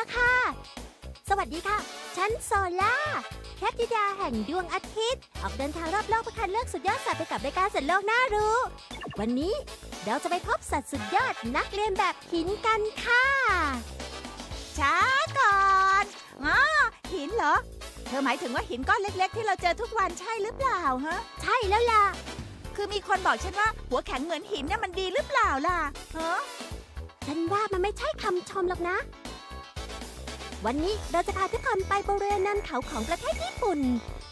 ละค่ะ สวัสดีค่ะ ฉันโซล่า แคทธิดาแห่งดวงอาทิตย์ ออกเดินทางรอบโลกเพื่อคัดเลือกสุดยอดสัตว์ไปกับรายการสัตว์โลกน่ารู้ วันนี้เราจะไปพบสัตว์สุดยอดนักเรียนแบบหินกันค่ะ ช้าก่อนอ๋อหินเหรอ เธอหมายถึงว่าหินก้อนเล็ก ๆ ที่เราเจอทุกวันใช่หรือเปล่าฮะ ใช่แล้วล่ะ คือมีคนบอกฉันว่าหัวแข็งเหมือนหินเนี่ยมันดีหรือเปล่าล่ะฮะฉันว่ามันไม่ใช่คำชมหรอกนะ วันนี้เราจะพาทุกคนไปบริเวณนันเขาของประเทศญี่ปุ่น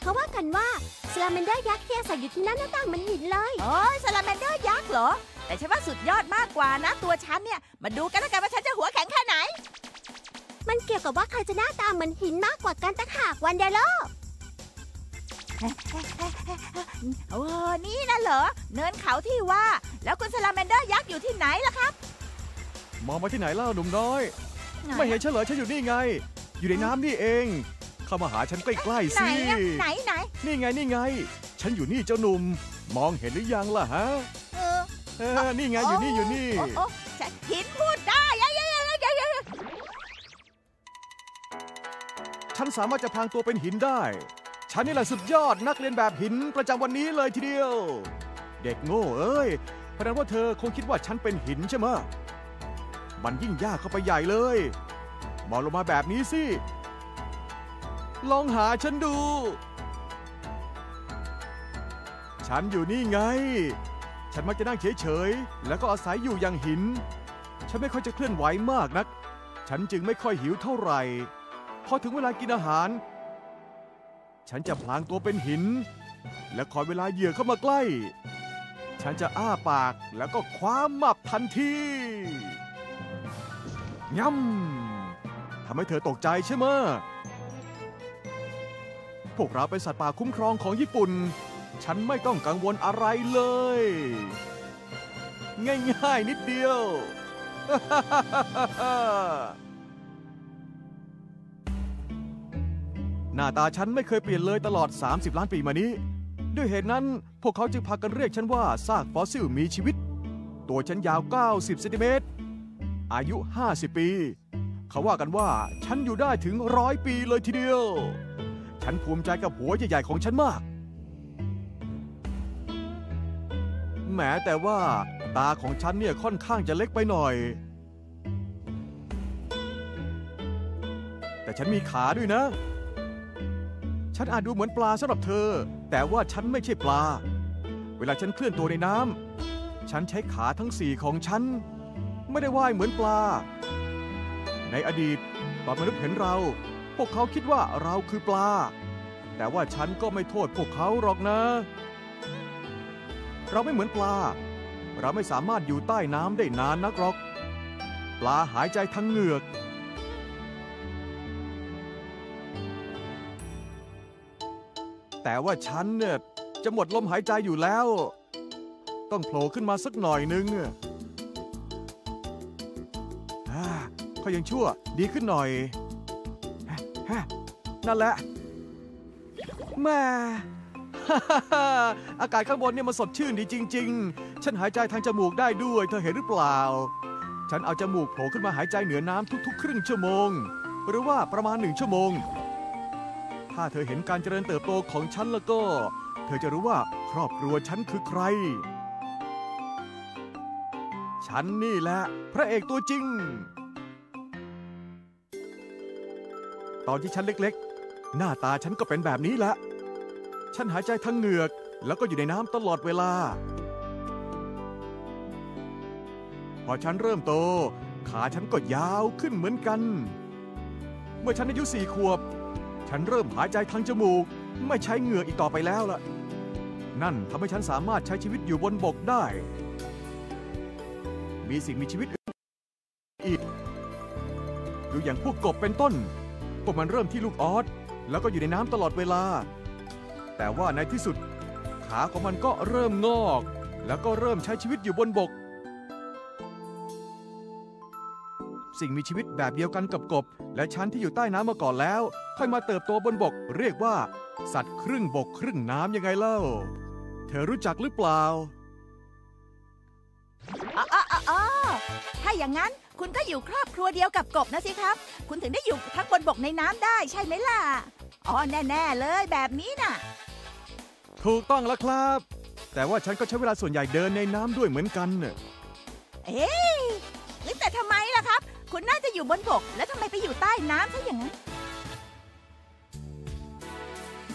เขาว่ากันว่าสลาเมนเดอร์ยักษ์ที่อาศัยอยู่ที่นั่นหน้าต่างเหมันหินเลยโอ้ยซาลาแมนเดอร์ยักษ์เหรอ แต่ฉันว่าสุดยอดมากกว่านะ ตัวฉันเนี่ย มาดูกันแล้วกันว่าฉันจะหัวแข็งแค่ไหน มันเกี่ยวกับว่าใครจะหน้าตาเหมือนหินมากกว่ากันตะหากวันเดโลโอ้นี่นะเหรอ เนินเขาที่ว่า แล้วคุณซาลาแมนเดอร์ยักษ์อยู่ที่ไหนล่ะครับ มองมาที่ไหนเล่าหนุ่มน้อย ไม่เห็นเฉลยฉันอยู่นี่ไง อยู่ในน้ำนี่เอง เข้ามาหาฉันใกล้ๆไหนสิ อะไหนไหนนี่ไงนี่ไง ฉันอยู่นี่เจ้าหนุ่ม มองเห็นหรือยังล่ะฮะเออเออนี่ไงอยู่นี่อยู่นี่ โอ้โอ้ฉันหินพูดได้ยะยะยะยะยะยะฉันสามารถจะพลางตัวเป็นหินได้ ฉันนี่แหละสุดยอดนักเรียนแบบหินประจำวันนี้เลยทีเดียว เด็กโง่เอ้ยแสดงว่าเธอคงคิดว่าฉันเป็นหินใช่ไหมะ มันยิ่งยากเข้าไปใหญ่เลย มองลงมาแบบนี้สิ ลองหาฉันดู ฉันอยู่นี่ไง ฉันมักจะนั่งเฉยๆ แล้วก็อาศัยอยู่อย่างหิน ฉันไม่ค่อยจะเคลื่อนไหวมากนัก ฉันจึงไม่ค่อยหิวเท่าไหร่ พอถึงเวลากินอาหาร ฉันจะพลางตัวเป็นหิน และคอยเวลาเหยื่อเข้ามาใกล้ ฉันจะอ้าปากแล้วก็คว้ามับทันที ย่ำทำให้เธอตกใจใช่ไหมพวกเราเป็นสัตว์ป่าคุ้มครองของญี่ปุ่น ฉันไม่ต้องกังวลอะไรเลย ง่ายๆนิดเดียว หน้าตาฉันไม่เคยเปลี่ยนเลยตลอด 30 ล้านปีมานี้ ด้วยเหตุนั้นพวกเขาจึงพากันเรียกฉันว่าซากฟอสซิลมีชีวิต ตัวฉันยาว 90 เซนติเมตร อายุ 50 ปี เขาว่ากันว่าฉันอยู่ได้ถึงร้อยปีเลยทีเดียว ฉันภูมิใจกับหัวใหญ่ๆของฉันมากแหมแต่ว่าตาของฉันเนี่ยค่อนข้างจะเล็กไปหน่อย แต่ฉันมีขาด้วยนะ ฉันอาจดูเหมือนปลาสำหรับเธอ แต่ว่าฉันไม่ใช่ปลา เวลาฉันเคลื่อนตัวในน้ำฉันใช้ขาทั้งสี่ของฉัน ไม่ได้ว่ายเหมือนปลา ในอดีตตอนมนุษย์เห็นเรา พวกเขาคิดว่าเราคือปลา แต่ว่าฉันก็ไม่โทษพวกเขาหรอกนะ เราไม่เหมือนปลา เราไม่สามารถอยู่ใต้น้ำได้นานนักหรอก ปลาหายใจทางเหงือก แต่ว่าฉันเนี่ยจะหมดลมหายใจอยู่แล้ว ต้องโผล่ขึ้นมาสักหน่อยนึง เขายังชั่ว ดีขึ้นหน่อยฮะนั่นแหละแม่อากาศข้างบนเนี่ยมันสดชื่นดีจริง ๆ ฉันหายใจทางจมูกได้ด้วย เธอเห็นหรือเปล่า ฉันเอาจมูกโผล่ขึ้นมาหายใจเหนือน้ำทุก ๆ ครึ่งชั่วโมง หรือว่าประมาณหนึ่งชั่วโมง ถ้าเธอเห็นการเจริญเติบโตของฉันแล้วก็ เธอจะรู้ว่าครอบครัวฉันคือใคร ฉันนี่แหละ พระเอกตัวจริง ตอนที่ฉันเล็กๆ หน้าตาฉันก็เป็นแบบนี้แหละ ฉันหายใจทางเหงือก แล้วก็อยู่ในน้ำตลอดเวลา พอฉันเริ่มโต ขาฉันก็ยาวขึ้นเหมือนกัน เมื่อฉันอายุสี่ขวบ ฉันเริ่มหายใจทางจมูก ไม่ใช้เหงื่ออีกต่อไปแล้วล่ะ นั่นทำให้ฉันสามารถใช้ชีวิตอยู่บนบกได้ มีสิ่งมีชีวิตอื่นอีกดูอย่างพวกกบเป็นต้น พวกมันเริ่มที่ลูกออสแล้วก็อยู่ในน้ำตลอดเวลา แต่ว่าในที่สุด ขาของมันก็เริ่มงอก แล้วก็เริ่มใช้ชีวิตอยู่บนบก สิ่งมีชีวิตแบบเดียวกันกับกบ และชั้นที่อยู่ใต้น้ำมาก่อนแล้ว ค่อยมาเติบโตบนบก เรียกว่า สัตว์ครึ่งบกครึ่งน้ำยังไงเล่า เธอรู้จักหรือเปล่าอ๋ออ๋ออ๋ออ๋อถ้าอย่างนั้น คุณก็อยู่ครอบครัวเดียวกับกบนะสิครับ คุณถึงได้อยู่ทั้งบนบกในน้ำได้ใช่ไหมล่ะ อ๋อแน่ๆเลยแบบนี้น่ะ ถูกต้องแล้วครับ แต่ว่าฉันก็ใช้เวลาส่วนใหญ่เดินในน้ำด้วยเหมือนกันน่ะเอ๊ะเอ้ยแต่ทำไมล่ะครับ คุณน่าจะอยู่บนบก แล้วทำไมไปอยู่ใต้น้ำซะอย่างนั้น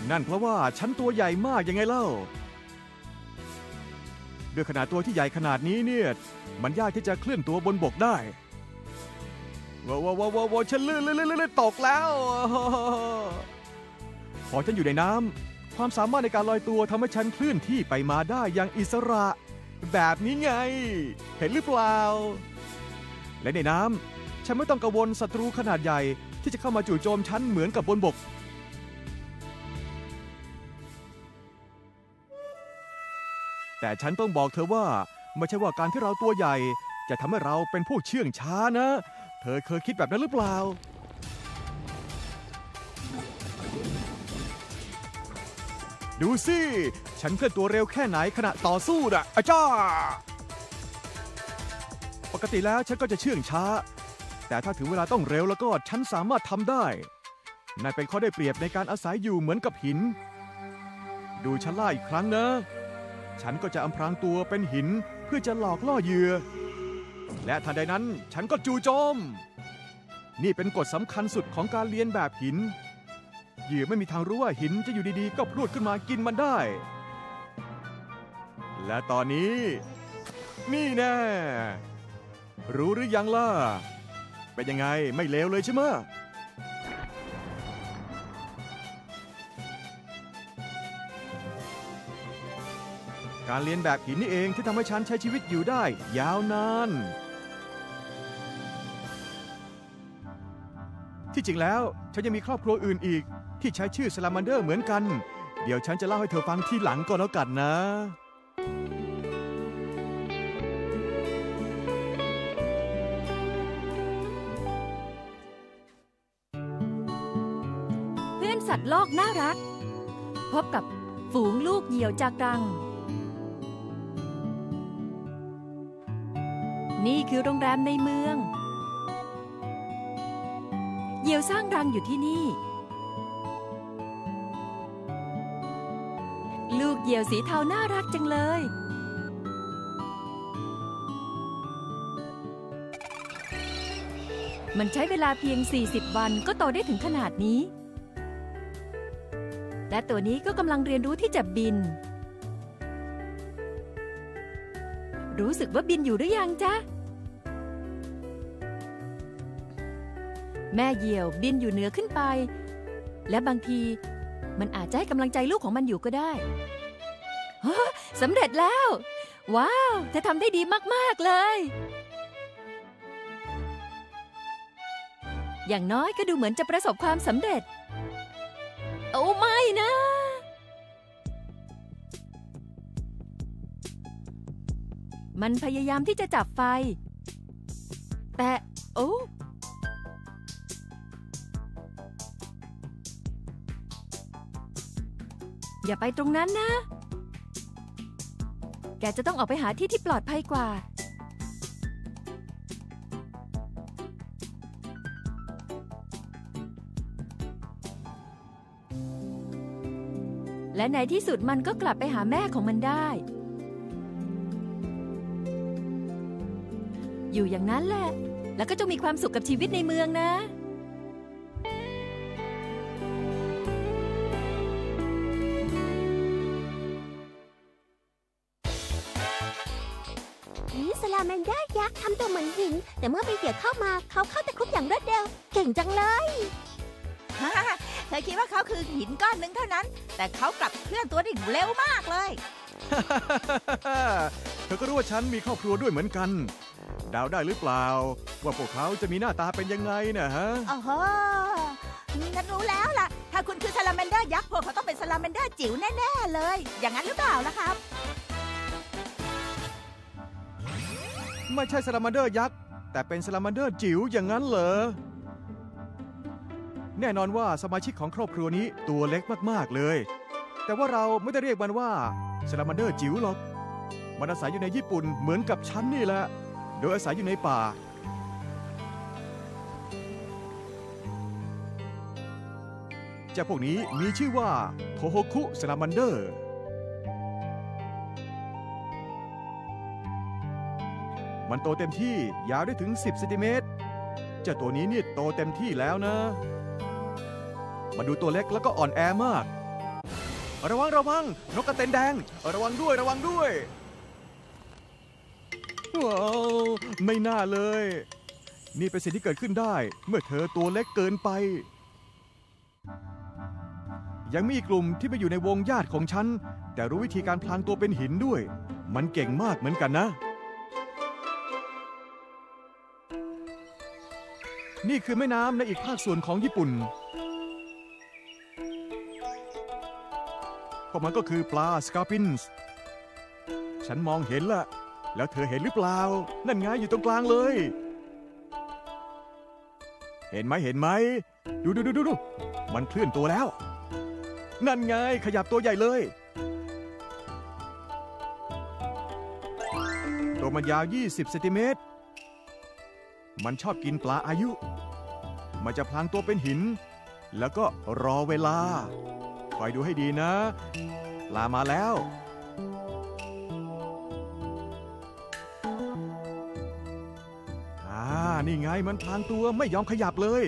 นั่นเพราะว่าฉันตัวใหญ่มากยังไงเล่า ด้วยขนาดตัวที่ใหญ่ขนาดนี้เนี่ย มันยากที่จะเคลื่อนตัวบนบกได้ ว้าวว้าวว้าวว้าวฉันลื่นลื่นลื่นลื่นตกแล้วพอฉันอยู่ในน้ำความสามารถในการลอยตัวทำให้ฉันเคลื่อนที่ไปมาได้อย่างอิสระ แบบนี้ไง เห็นหรือเปล่า และในน้ำฉันไม่ต้องกังวลศัตรูขนาดใหญ่ที่จะเข้ามาจู่โจมฉันเหมือนกับบนบกแต่ฉันต้องบอกเธอว่า ไม่ใช่ว่าการที่เราตัวใหญ่ จะทำให้เราเป็นพวกเชื่องช้านะ เธอเคยคิดแบบนั้นหรือเปล่า ดูสิ ฉันเคลื่อนตัวเร็วแค่ไหนขณะต่อสู้น่ะอาจ้า ปกติแล้วฉันก็จะเชื่องช้า แต่ถ้าถึงเวลาต้องเร็วแล้วก็ฉันสามารถทำได้นั่นเป็นข้อได้เปรียบในการอาศัยอยู่เหมือนกับหิน ดูฉันล่าอีกครั้งนะ ฉันก็จะอำพรางตัวเป็นหินเพื่อจะหลอกล่อเหยื่อ และทันใดนั้นฉันก็จู่โจม นี่เป็นกฎสำคัญสุดของการเรียนแบบหิน เหยื่อไม่มีทางรู้ว่าหินจะอยู่ดีๆ ก็พรวดขึ้นมากินมันได้ และตอนนี้ นี่แน่ รู้หรือยังล่ะ เป็นยังไงไม่เลวเลยใช่ไหมการเรียนแบบหินนี่เองที่ทำให้ฉันใช้ชีวิตอยู่ได้ ยาวนาน ที่จริงแล้วฉันยังมีครอบครัวอื่นอีก ที่ใช้ชื่อสลามันเดอร์เหมือนกัน เดี๋ยวฉันจะเล่าให้เธอฟังที่หลังก็แล้วกันนะ เพื่อนสัตว์โลกน่ารัก พบกับฝูงลูกเหยี่ยวจากรัง นี่คือโรงแรมในเมือง เหยี่ยวสร้างรังอยู่ที่นี่ ลูกเหยี่ยวสีเทาน่ารักจังเลย มันใช้เวลาเพียง 40 วันก็โตได้ถึงขนาดนี้ และตัวนี้ก็กำลังเรียนรู้ที่จะบิน รู้สึกว่าบินอยู่หรือยังจ๊ะ แม่เหยี่ยวบินอยู่เหนือขึ้นไป และบางทีมันอาจจะให้กำลังใจลูกของมันอยู่ก็ได้ฮะสำเร็จแล้ว ว้าว เธอทำได้ดีมาก ๆ เลย อย่างน้อยก็ดูเหมือนจะประสบความสำเร็จ โอ้ไม่นะ มันพยายามที่จะจับไฟ แต่ โอ้ อย่าไปตรงนั้นนะ แกจะต้องออกไปหาที่ที่ปลอดภัยกว่า และในที่สุดมันก็กลับไปหาแม่ของมันได้ อยู่อย่างนั้นแหละ แล้วก็จงมีความสุขกับชีวิตในเมืองนะ แมนเดอร์ยักษ์ทำตัวเหมือนหิน แต่เมื่อมีเหยื่อเข้ามาเขาเข้าตะครุบอย่างรวดเร็ว เก่งจังเลยเธอคิดว่าเขาคือหินก้อนหนึ่งเท่านั้น แต่เขากลับเคลื่อนตัวได้เร็วมากเลย เธอก็รู้ว่าฉันมีครอบครัวด้วยเหมือนกัน เดาได้หรือเปล่า ว่าพวกเขาจะมีหน้าตาเป็นยังไงนะฮะ โอ้โหฉันรู้แล้วล่ะ ถ้าคุณคือซาลาแมนเดอร์ยักษ์พวกเขาต้องเป็นซาลาแมนเดอร์จิ๋วแน่ ๆ เลย อย่างนั้นหรือเปล่าล่ะครับ ไม่ใช่สลามาเดอร์ยักษ์ แต่เป็นสลามาเดอร์จิ๋วอย่างนั้นเหรอ แน่นอนว่าสมาชิกของครอบครัวนี้ตัวเล็กมากๆเลย แต่ว่าเราไม่ได้เรียกมันว่าสลามาเดอร์จิ๋วหรอก มันอาศัยอยู่ในญี่ปุ่นเหมือนกับฉันนี่แหละ โดยอาศัยอยู่ในป่าจ้าพวกนี้มีชื่อว่าโทโฮคุสลามันเดอร์ มันโตเต็มที่ยาวได้ถึง 10เซนติเมตรเจ้าตัวนี้นี่โตเต็มที่แล้วนะ มาดูตัวเล็กแล้วก็อ่อนแอมาก ระวังระวัง นกกระเต็นแดง ระวังด้วยระวังด้วยว้าวไม่น่าเลย นี่เป็นสิ่งที่เกิดขึ้นได้ เมื่อเธอตัวเล็กเกินไป ยังมีอีกกลุ่มที่ไปอยู่ในวงญาติของฉัน แต่รู้วิธีการพลางตัวเป็นหินด้วย มันเก่งมากเหมือนกันนะ นี่คือแม่น้ำในอีกภาคส่วนของญี่ปุ่นพวกมันก็คือปลาสกาปินส์ฉันมองเห็นละ แล้วเธอเห็นหรือเปล่า นั่นไงอยู่ตรงกลางเลย เห็นไหมเห็นไหม ดูดูดูดูดูมันเคลื่อนตัวแล้ว นั่นไงขยับตัวใหญ่เลยตัวมันยาว 20 เซนติเมตร มันชอบกินปลาอายุ มันจะพลางตัวเป็นหิน แล้วก็รอเวลา คอยดูให้ดีนะ ปลามาแล้ว อ่า นี่ไงมันพลางตัวไม่ยอมขยับเลย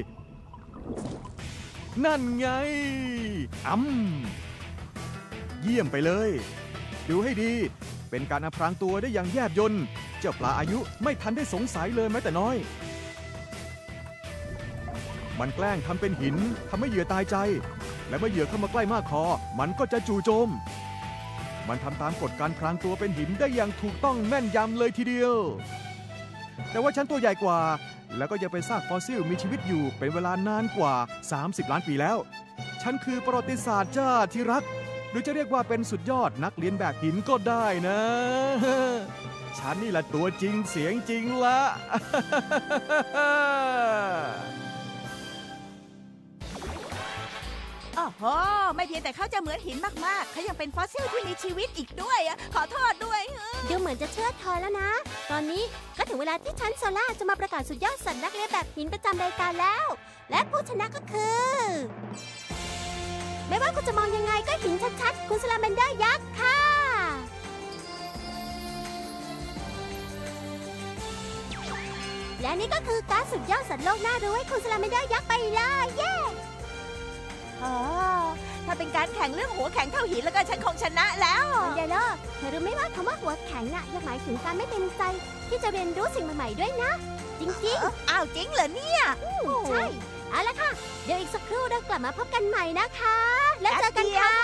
นั่นไงอ้ำเยี่ยมไปเลย ดูให้ดี เป็นการอพรางตัวได้อย่างแยบยนต์เจ้าปลาอายุไม่ทันได้สงสัยเลยแม้แต่น้อย มันแกล้งทำเป็นหินทำให้เหยื่อตายใจ และเมื่อเหยื่อเข้ามาใกล้มากพอมันก็จะจู่โจม มันทำตามกฎการพรางตัวเป็นหินได้อย่างถูกต้องแม่นยำเลยทีเดียว แต่ว่าฉันตัวใหญ่กว่า แล้วก็ยังเป็นซากฟอสซิลมีชีวิตอยู่เป็นเวลานานกว่า 30 ล้านปีแล้ว ฉันคือประวัติศาสตร์จ้าที่รัก หรือจะเรียกว่าเป็นสุดยอดนักเรียนแบบหินก็ได้นะฉันนี่แหละตัวจริงเสียงจริงละ โอ้โห ไม่เพียงแต่เขาจะเหมือนหินมากๆ เขายังเป็นฟอสซิลที่มีชีวิตอีกด้วยอะขอโทษด้วยดูเหมือนจะเชื่อเธอแล้วนะ ตอนนี้ก็ถึงเวลาที่ฉันโซล่าจะมาประกาศสุดยอดสัตว์นักเรียนแบบหินประจำรายการแล้ว และผู้ชนะก็คือ ไม่ว่าคุณจะมองยังไงก็หินชัดๆ คุณสลาเมนเดอร์ยักษ์ค่ะ และนี่ก็คือการดสุดยอดสัตว์โลกน่ารู้ให้คุณสลาเมนเดอร์ยักษ์ไปเลยเย้ อ๋อถ้าเป็นการแข่งเรื่องหัวแข็งเท่าหินแล้วก็ฉันคงชนะแล้ว เดี๋ยวเลิกเธอรู้ไหมว่าคำว่าหัวแข็งน่ะยังหมายถึงการไม่เต็มใจที่จะเรียนรู้สิ่งใหม่ๆด้วยนะ จริงๆอ้าวจริงเหรอเนี่ยใช่ เอาละค่ะ เดี๋ยวอีกสักครู่เรากลับมาพบกันใหม่นะคะ แล้วเจอกันค่ะ